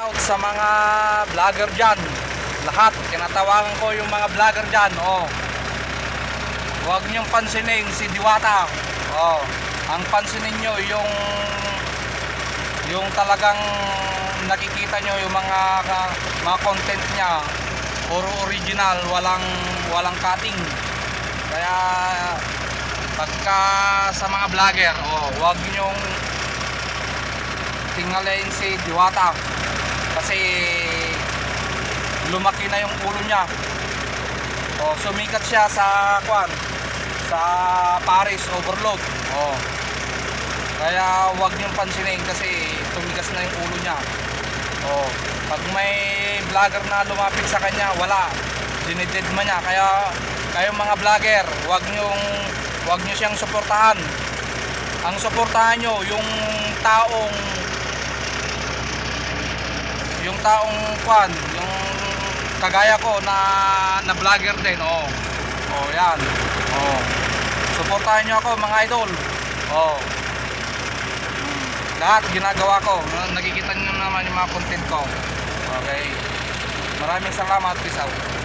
Out sa mga vlogger dyan. Lahat. Kinatawagan ko yung mga vlogger dyan. Oh. Huwag niyong pansinin si Diwata. Oh. Ang pansinin nyo yung yung talagang nakikita nyo yung mga mga content niya puro original walang walang cutting kaya pagka sa mga vlogger oh wag nyong tingalain si Diwata kasi lumaki na yung ulo niya oh sumikat siya sa kwan sa Paris overload oh kaya wag niyong pansinin kasi tumigas na yung ulo niya. Oh, pag may vlogger na lumapit sa kanya, wala. Dinididma niya. Kaya kayong mga vlogger, wag niyong wag niyo siyang suportahan. Ang suportahan niyo yung taong taong kwan, yung kagaya ko na na vlogger din. Oh. Oh, yan. Oh. Suportahan niyo ako mga idol. Oh lahat ginagawa ko nakikita nyo naman yung mga content ko okay maraming salamat peace out